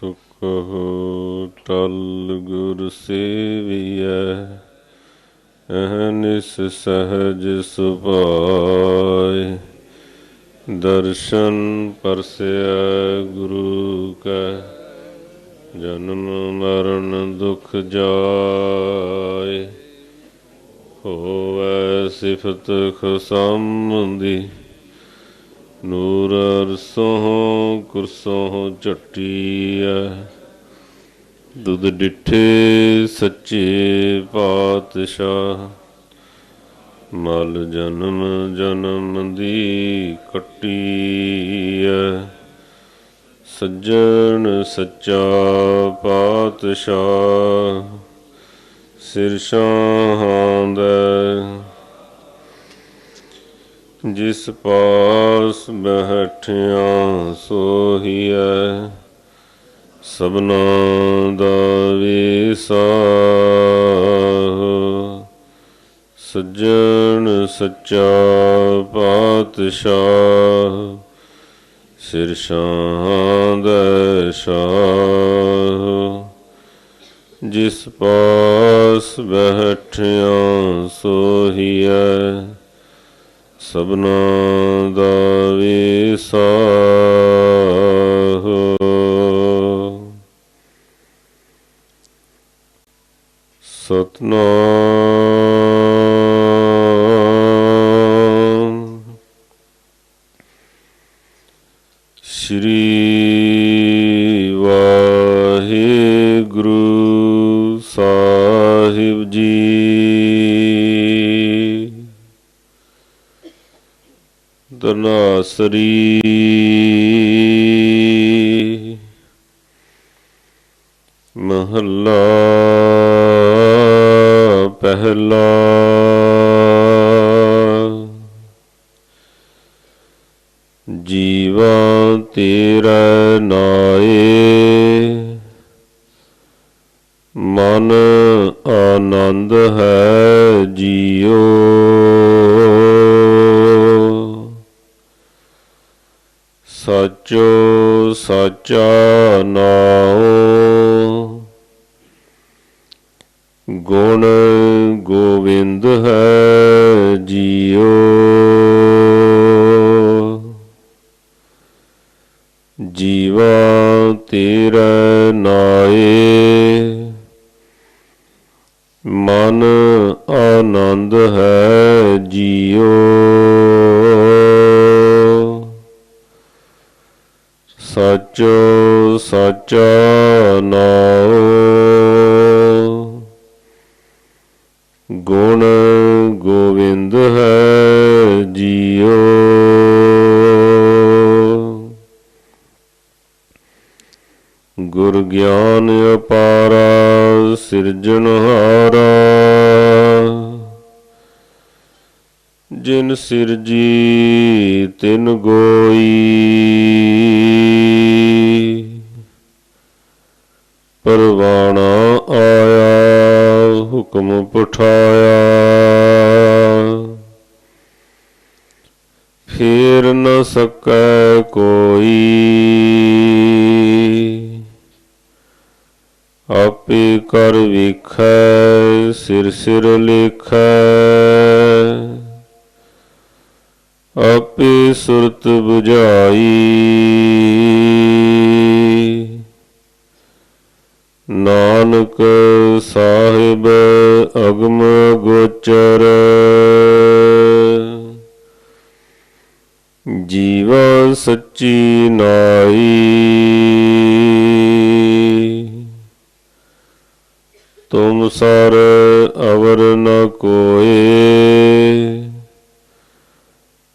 ਸੁਖ ਟਲ ਗੁਰ ਸੇਵੀਐ ਅਹਨਿਸ ਸਹਜ ਸੁਭਾਇ ਦਰਸ਼ਨ ਪਰਸਿਆ ਗੁਰੂ ਕੈ, ਜਨਮ ਮਰਨ ਦੁਖ ਜਾਏ। ਹੋਵੈ ਸਿਫਤ ਖਸੰਦੀ ਨੂਰ ਅਰਸੋਂ ਕੁਰਸੋਂ ਝਟੀਐ। ਦੁੱਧ ਡਿਠੇ ਸੱਚੇ ਪਾਤਸ਼ਾਹ। ਮਲ ਜਨਮ ਜਨਮ ਦੀ ਕੱਟੀਐ। ਸੱਜਣ ਸੱਚਾ ਪਾਤਸ਼ਾਹ। ਸਿਰ ਸ਼ਾਹਾਂ ਦਾ ਜਿਸ ਪਾਸ ਬਹਿਠਿਆ ਸੋਹੀਐ, ਸਭਨਾ ਦਾ ਵਿਸਾ ਸੱਜਣ ਸੱਚਾ ਪਾਤਸ਼ਾਹ ਸਿਰ ਸ਼ਾਹਾਂ ਦਾ ਸ਼ਾਹ। ਜਿਸ ਪਾਸ ਬਹਠਿਆ ਸੋਹੀਐ ਸਭਨਾ ਦਾ ਵਿਸਾ ਦਨਾਸਰੀ ਮਹੱਲਾ ਪਹਿਲਾ। ਜੀਵਾ ਤੇਰਾ ਨਾਏ। ਮਨ ਆਨੰਦ ਹੈ ਜੀਓ। ਸਚੋ ਸਚਾ ਨਾਉ ਗੁਣ ਗੋਵਿੰਦ ਹੈ ਜੀਓ ਜੀਵਾ ਤੇਰਾ ਨਾਏ। ਮਨ ਆਨੰਦ ਹੈ ਜੀਓ ਸਚੋ ਸਚਾ ਨਾਉ। ਗੁਣ ਗੋਵਿੰਦ ਹੈ ਜੀਓ ਗੁਰ ਗਿਆਨ ਅਪਾਰਾ ਸਿਰਜਣਹਾਰਾ ਜਿਨ ਸਿਰਜੀ ਤਿਨ ਗੋਈ। ਫੇਰ ਨ ਸਕੈ ਕੋਈ। ਆਪੇ ਕਰ ਵਿਖੈ, ਸਿਰ ਸਿਰ ਲੇਖੈ। ਆਪੇ ਸੁਰਤ 부ਝਾਈ ਨਾਨਕ ਸੱਚੀ ਨਾਈ। ਤੁਮ ਸਰ ਅਵਰ ਨ ਕੋਏ।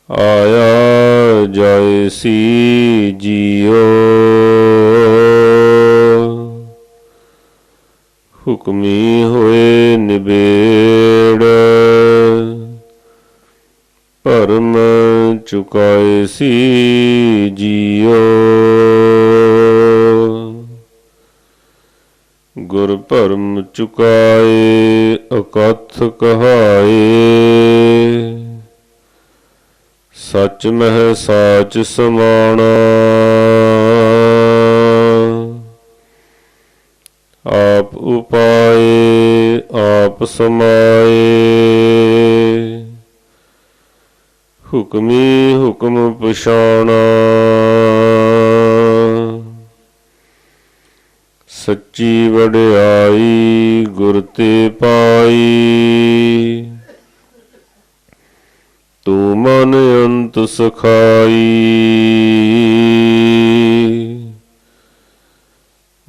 ਆਇਆ ਜਾਏ ਸੀ ਜੀਓ। ਹੁਕਮੀ ਹੋਏ ਨਿਬੇੜ। ਪਰਮ ਚੁਕਾਏ ਸੀ ਜੀਉ ਗੁਰ ਭਰਮ ਚੁਕਾਏ, ਅਕਥ ਕਹਾਏ। ਸਚ ਮਹਿ ਸਾਚ ਸਮਾਣਾ। ਆਪ ਉਪਾਏ, ਆਪ ਸਮਾਏ। ਹੁਕਮੀ ਹੁਕਮ ਸੱਚੀ ਵਡਿਆਈ, ਗੁਰ ਤੇ ਪਾਈ। ਤੂੰ ਮਨ ਅੰਤ ਸਖਾਈ।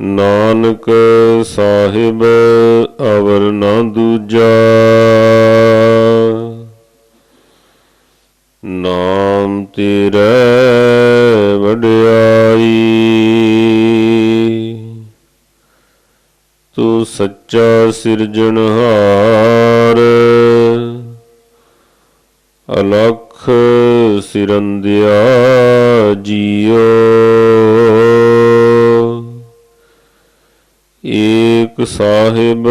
ਨਾਨਕ ਸਾਹਿਬ ਅਵਰ ਨਾ ਦੂਜਾ। ਨਾਮ ਤੇਰੇ ਵਡਿਆਈ। ਤੂੰ ਸੱਚਾ ਸਿਰਜਣਹਾਰ ਅਲਖ ਸਿਰੰਦਿਆ ਜੀਓ। ਏਕ ਸਾਹਿਬ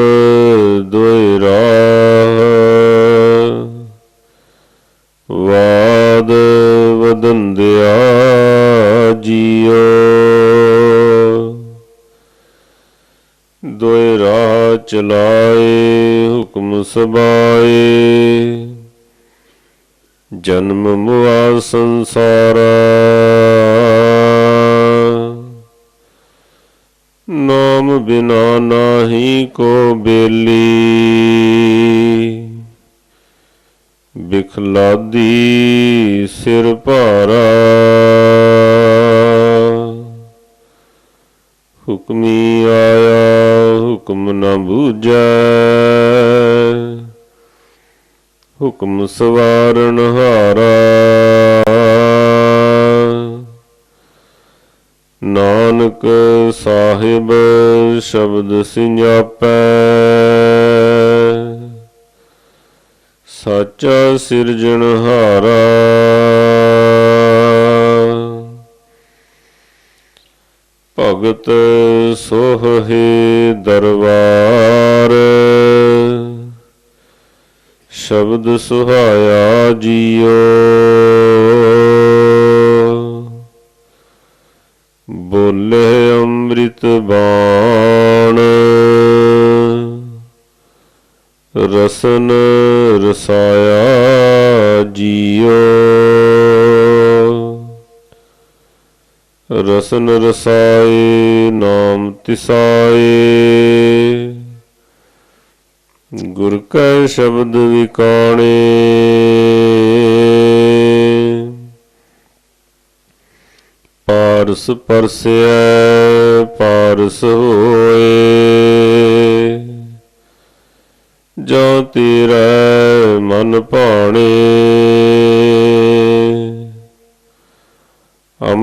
ਜੀਓ। ਦੁਇ ਰਾਹ ਚਲਾਏ, ਹੁਕਮ ਸਬਾਏ। ਜਨਮ ਮੁਆ ਸੰਸਾਰਾ। ਨਾਮ ਬਿਨਾ ਨਾਹੀ ਕੋ ਬੇਲੀ। ਬਿਖਲਾਦੀ ਸਿਰ ਭਾਰਾ। ਹੁਕਮੀ ਆਇਆ ਹੁਕਮ ਨਾ ਬੂਝੈ। ਹੁਕਮ ਸਵਾਰਨ ਹਾਰਾ। ਨਾਨਕ ਸਾਹਿਬ ਸ਼ਬਦ ਸਿஞਾਪੈ ਸਾਚਾ ਸਿਰਜਣਹਾਰਾ ਭਗਤ ਸੋਹੇ ਦਰਬਾਰ। ਸ਼ਬਦ ਸੁਹਾਇਆ ਜੀਓ। ਬੋਲੇ ਅੰਮ੍ਰਿਤ ਬਾਣ। ਰਸਨ ਰਸਾਇਆ ਜੀਓ। ਰਸਨ ਰਸਾਏ ਨਾਮ ਤਿਸਾਏ ਗੁਰ ਕੈ ਸ਼ਬਦ ਵਿਕਾਣੇ। ਪਾਰਸ ਪਰਸਿਐ, ਪਾਰਸ ਹੋਏ। ਜੋ ਤੇਰਾ ਮਨ ਭਾਣੇ।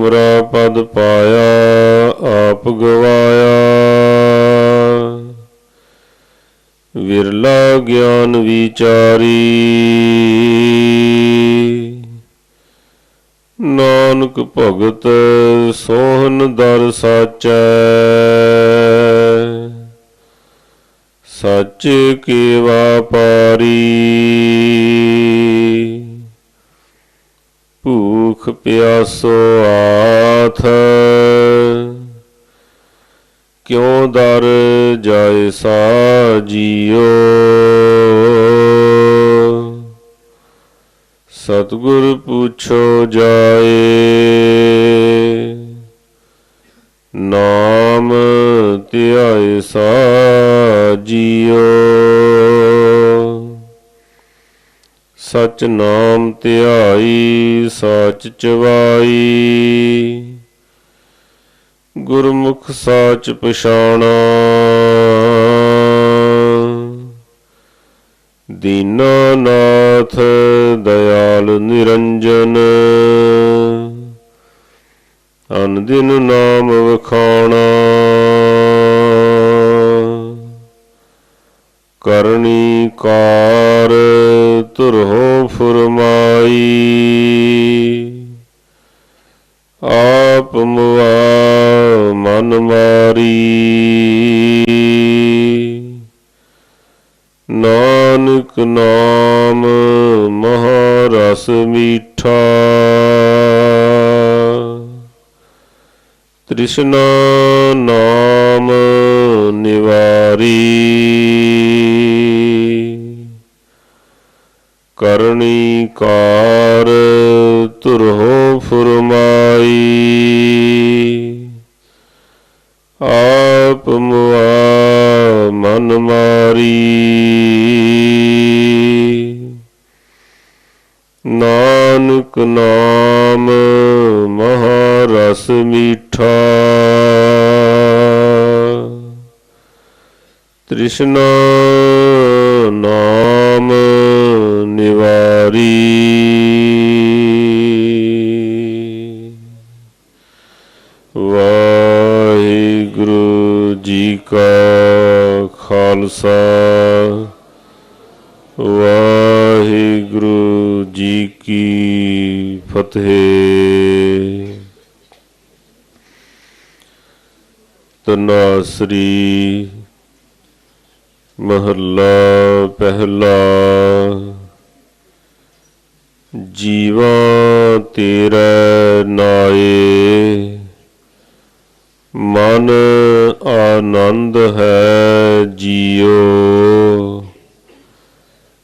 ਅਮਰਾ ਪਦ ਪਾਇਆ, ਆਪ ਗਵਾਇਆ। ਵਿਰਲਾ ਗਿਆਨ ਵਿਚਾਰੀ। ਨਾਨਕ ਭਗਤ ਸੋਹਨ ਦਰ ਸਾਚੈ। ਸੱਚ ਕੀ ਵਾਪਾਰੀ ਭੂਖ ਪਿਆਸੋ ਆਥ। ਕਿਉ ਦਰ ਜਾਏ ਸਾ ਜੀਓ ਸਤਿਗੁਰ ਪੁੱਛੋ ਜਾਏ। ਨਾਮ ਧਿਆਏ ਸਾ ਜੀਓ ਸਚ ਨਾਮ ਧਿਆਈ, ਸਚ ਚਵਾਈ। ਗੁਰਮੁਖ ਸਾਚ ਪਛਾਣਾ। ਦੀਨਾਨਾਥ ਦਇਆਲ ਨਿਰੰਜਨ। ਅਨ ਦਿਨ ਨਾਮ ਵਖਾਣਾ। ਕਰਨੀ ਕਾਰ ਤੁਰਹੁ ਫੁਰਮਾਈ। ਆਪ ਮੁਆ ਮਨ ਮਾਰੀ। ਨਾਨਕ ਨਾਮ ਮਹਾਰਸ ਮੀਠਾ। ਤ੍ਰਿਸ਼ਨਾ ਨਾਮ ਤ੍ਰਿਸ਼ਨਾ ਨਾਮ ਨਿਵਾਰੀ। ਵਾਹਿਗੁਰੂ ਜੀ ਕਾ ਖਾਲਸਾ। ਵਾਹਿਗੁਰੂ ਜੀ ਕੀ ਫਤਿਹ। ਤਨਾਸਰੀ ਮਹੱਲਾ ਪਹਿਲਾ ਜੀਵਾ ਤੇਰੇ ਨਾਏ ਮਨ ਆਨੰਦ ਹੈ ਜੀਓ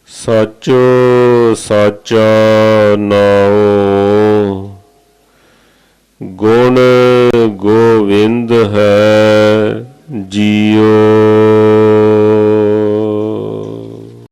ਸਚੋ ਸਾਚਾ ਨਾਉ